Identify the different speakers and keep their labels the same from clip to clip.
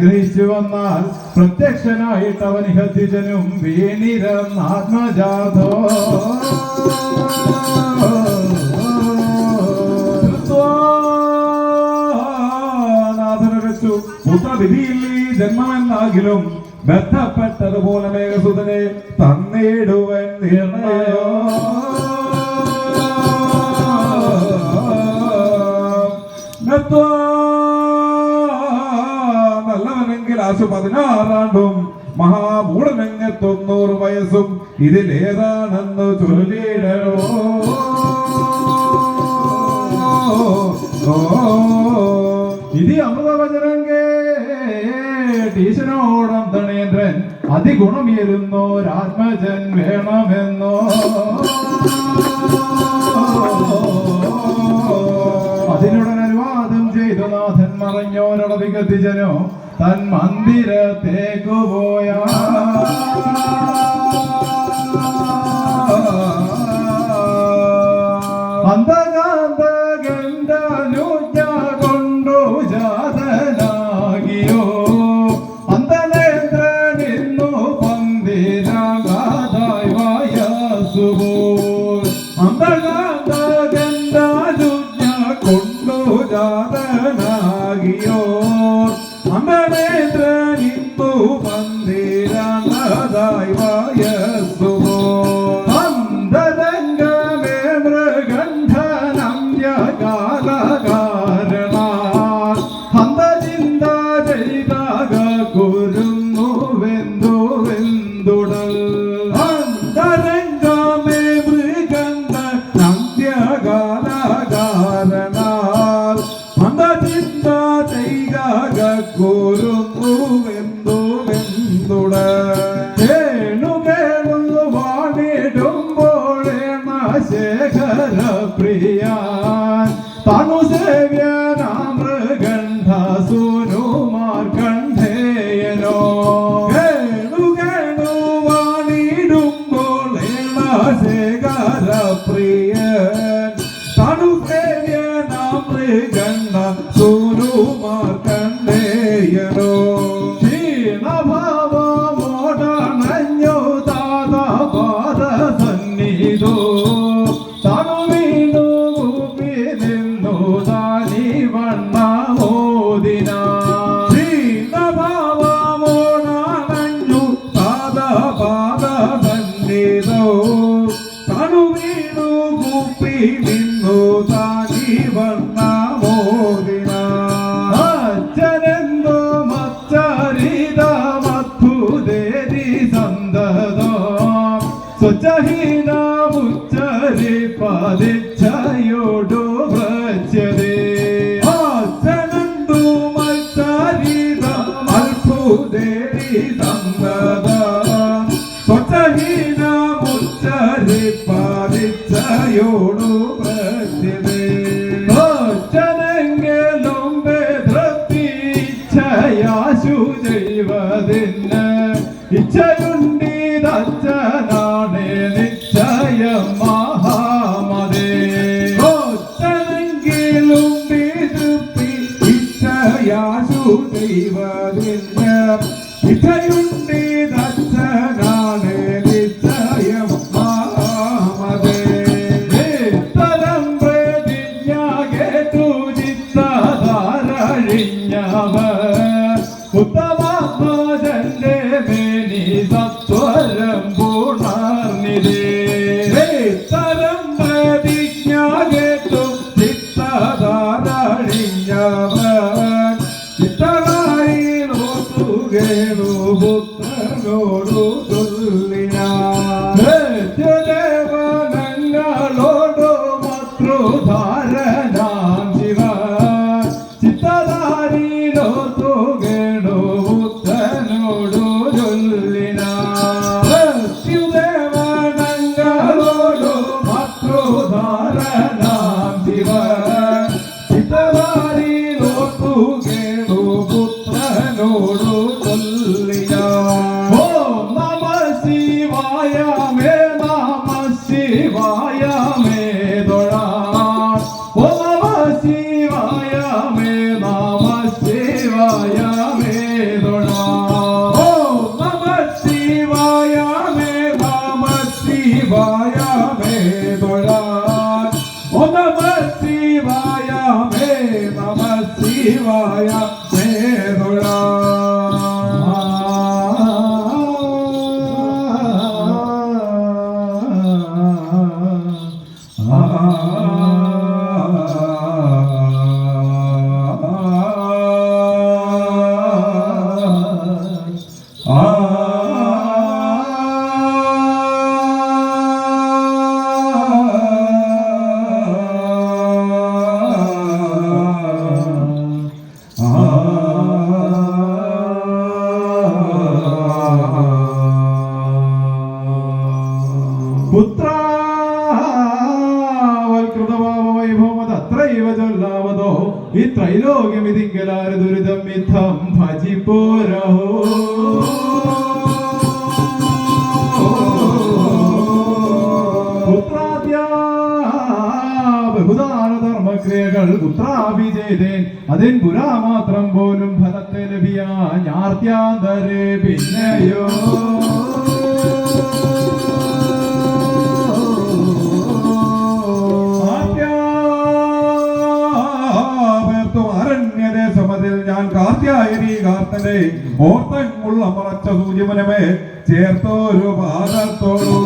Speaker 1: അനുഗ്രഹിച്ചു വന്നാൽ പ്രത്യക്ഷനായിട്ട് അവൻ ഹത്തിജനും വീണിരന്നാത്മജാതോ വെച്ചു പുത്രവിധിയിൽ ജന്മമെന്നാകിലും ബന്ധപ്പെട്ടതുപോലെ മേഘസുതനെ തന്നിടുവൻ നിർണയോ That's വയസ്സ് പതിനാറാണ്ടും മഹാമൂടനങ്ങ് തൊണ്ണൂറ് വയസ്സും ഇതിലേതാണെന്ന് ചൊല്ലിയിടണോ? ഇതി അമൃതവചനങ്കേ ടീച്ചനോടം ധണേന്ദ്രൻ അതിഗുണമേരുന്നോരാത്മജൻ വേണമെന്നോ? അറിഞ്ഞോരളവികത്തിജനോ തൻ മന്ദിരത്തേക്കു പോയ. അന്തകാന്തകന്ധനുജ കൊണ്ടു ജാതനാകിയോ
Speaker 2: ജാതനാ ಾಗಿಯೋರ್ ಅಂಬರೇಂದ್ರ ನಿಂತು ಬಂದಿರ ನದಾಯ ഹിതാവുച്ചരി പാലിച്ച പുരാമാത്രം പോലും ഫലത്തെ ലഭിയാ പിന്നെയോ. ഞാൻ ചേർത്തോരു പാദത്തോടോ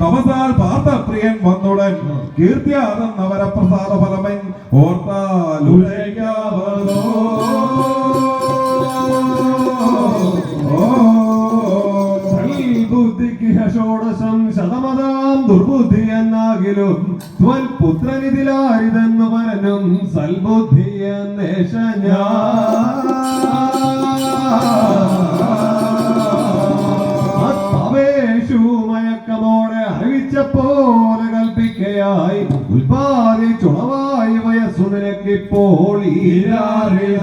Speaker 2: തപസാൽ പാർത്ഥപ്രിയൻ വന്നുടൻ. കീർത്തിയാതം നവരപ്രസാദ ഫലമൻ
Speaker 3: ഓർത്താലുലയാവോ ഷോഡശം ശതമതാം ദുർബുദ്ധി എന്നാകിലും ത്വൽ പുത്രനിതിലാരിതെന്ന് വരനും സൽബുദ്ധി എന്നേഷ ഞാൻ കൽപ്പിച്ചപ്പോലെ കൽപ്പിക്കയായി.
Speaker 1: ഉൽപാദിച്ചുളവായി വയസ്സുനിരക്കിപ്പോൾ ഈരാറിയ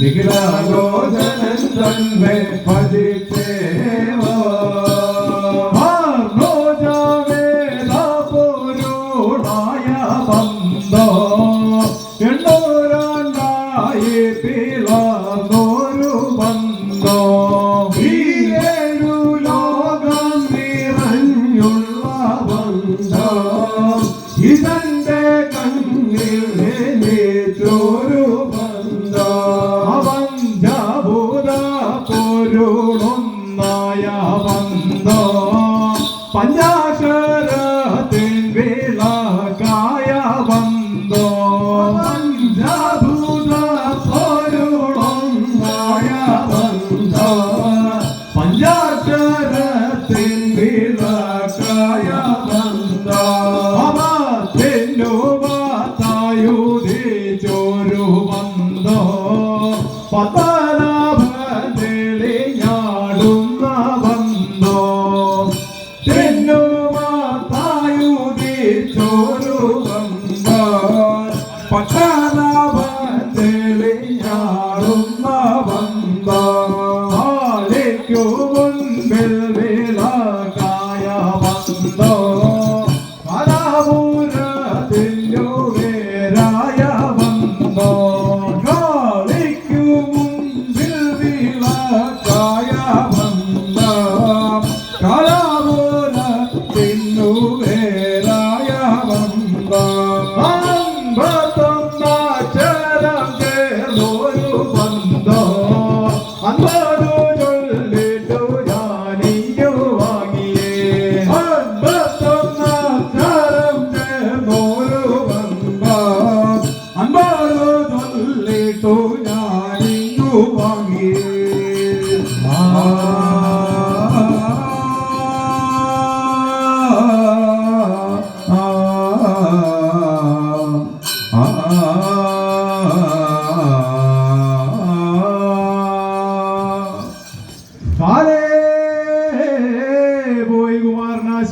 Speaker 1: விகிலாலோதனன் தன்மை பதிக்க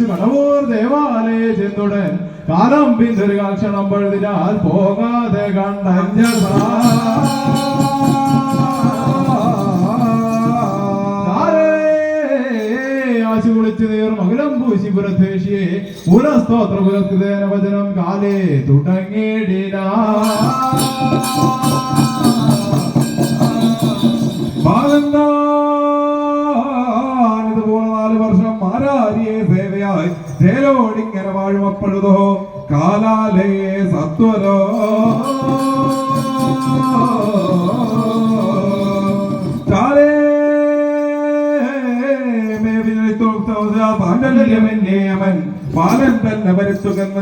Speaker 1: കടവൂർ ദേവാലയത്തിന്തുടൻ കാലം പിന്തിരുകാൽ ക്ഷണം പഴുതിനാൽ പോകാതെ കണ്ടഞ്ചാശി കുളിച്ചു നീർന്നു അകലം പൂശി പുരത്തേശിയെ പുനസ്തോത്ര പുരസ്കൃതേന വചനം കാലേ തുടങ്ങിയിടാ ഭാഗന്താ ജയിലോടിങ്ങനെ വാഴുമപ്പഴുതോ കാലാലേ സത്വരോ. അവൻ.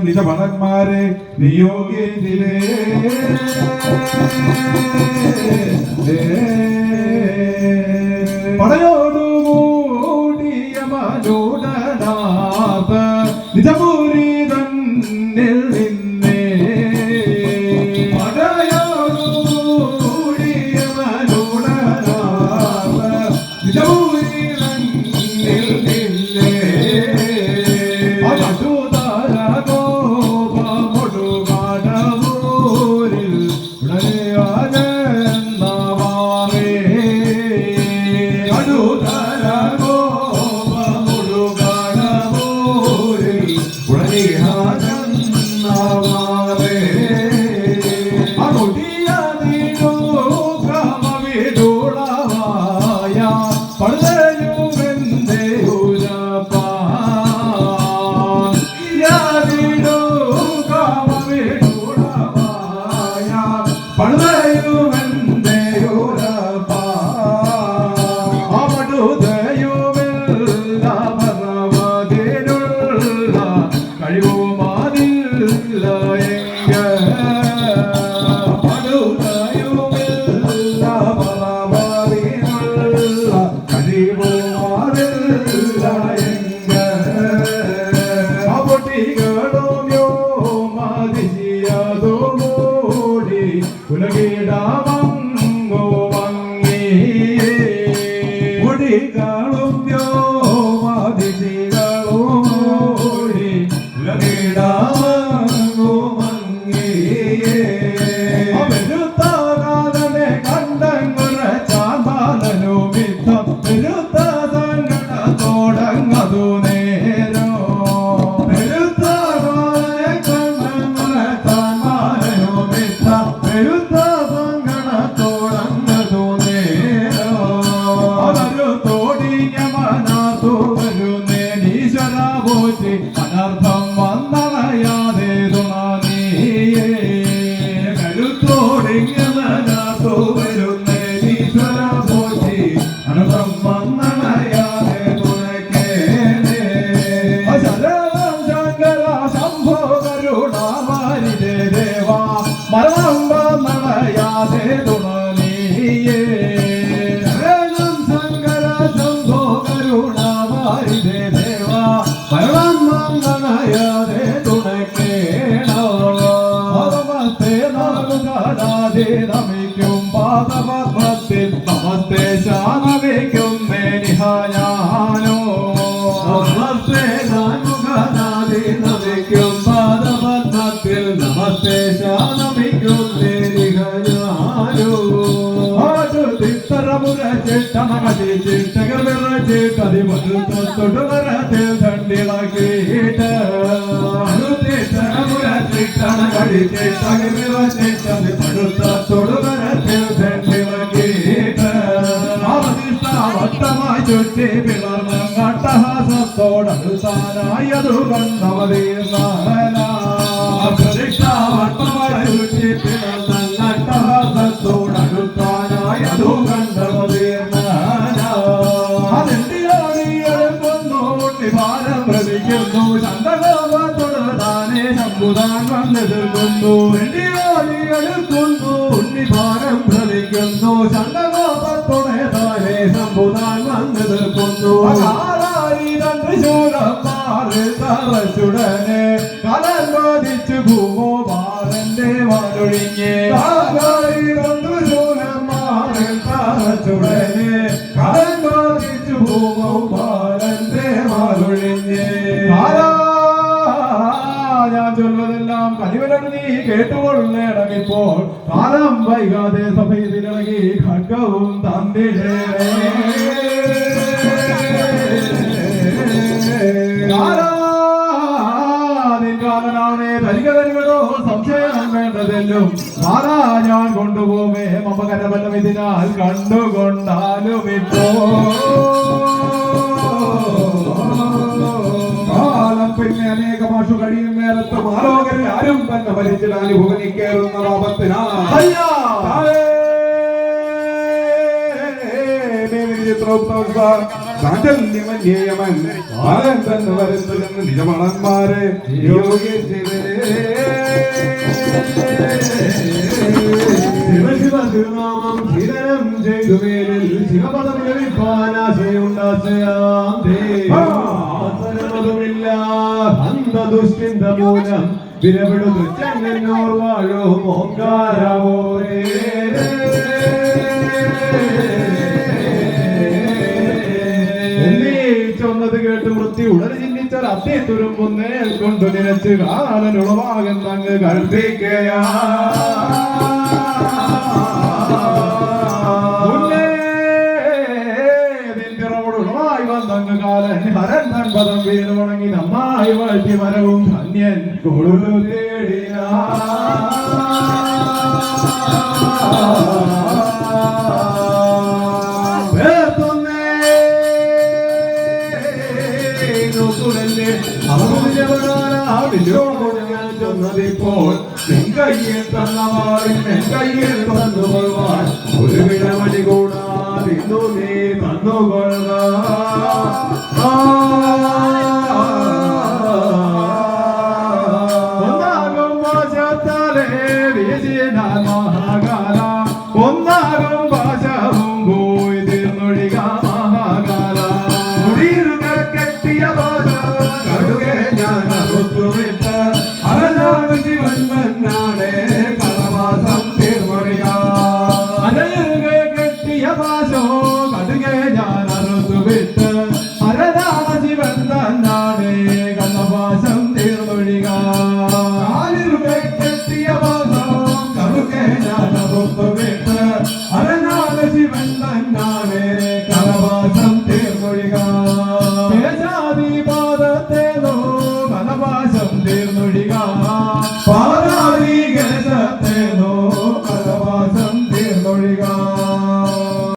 Speaker 1: നിജ ഭടന്മാരെ നിയോഗിച്ചിലേ പടയോ Mesdames, ಗಿಡವಂಗೋ ವಂಗೇ
Speaker 3: ಹುಡಿಗ చేట గబెర్ర చేట అది మధుత తొడువర
Speaker 1: తెల్దండి లాగేట అరుతే తరముర చేట పడితే సగబెర్ర చేట అది మధుత తొడువర తెల్దండి
Speaker 3: లాగేట తోడలు
Speaker 1: సారాయదు గంధవదే సారా ശമ്പുതാൻ വന്നെതിർക്കുന്നു
Speaker 3: എടുക്കുന്നു ഉണ്ണിഭാരം ഭ്രമിക്കുന്നു ചണ്ടകോപത്തോടെ താനെ സമ്പുതാൻ വന്നു നിൽക്കുന്നു
Speaker 1: തറച്ചുടനെ കലൻ ബാധിച്ചു ഭൂമോ ബാലന്റെ വാലൊഴിഞ്ഞേ.
Speaker 3: ചുടനെ കലൻ
Speaker 1: നീ കേട്ടുകൊള്ളേടമിപ്പോൾ കാലം വൈകാതെ സഭയിലിറങ്ങി ഖഡ്ഗവും തന്നിടേ സംശയം വേണ്ടതെല്ലും ആരാ ഞാൻ കൊണ്ടുപോവേ മമ കരബലം ഇതിനാൽ കണ്ടുകൊണ്ടാലും ഇപ്പോ
Speaker 3: അനേക ഭാഷ കഴിയും നേരത്ത് മാലോകരെ ആരും തന്നെ ഭരിച്ചിടാൻ ഭുവനി കയറുന്ന പാപത്തിനാ നിജമണന്മാരെ ശിവശിവ തിരുനാമം ധീരം ചെയ്തു മേലിൽ ശിവപദം ലഭിക്കാനാശയുണ്ടാശയാമില്ല അന്ധദുഷ്ടിന്ത മൂലം വിരവിടു ചെന്നോർ വാഴോ മോങ്കാരവോരേ
Speaker 1: ചൊന്നത് കേട്ട് വൃത്തി ഉടനെ ചിന്തിച്ചാൽ അത്തേ തുരുമ്പുന്നേൽ കൊണ്ടു നിനച്ച് കാലനുളവാകൻ തങ്ങ് കൽപ്പിക്കയാ കാലൻ ഹരൻ തൻപദം വീണുണങ്ങി നന്നായി വാഴ്ത്തി മരവും ധന്യൻ കൊടുത്തു
Speaker 3: ചെന്നതിപ്പോൾ കയ്യിൽ തന്നവാറിൻ കയ്യിൽ തന്നുകൊള്ളുവാൻ ഒരു വിടമണി കൂടാതെ നീ തന്നുകൊള്ളുക. Oh.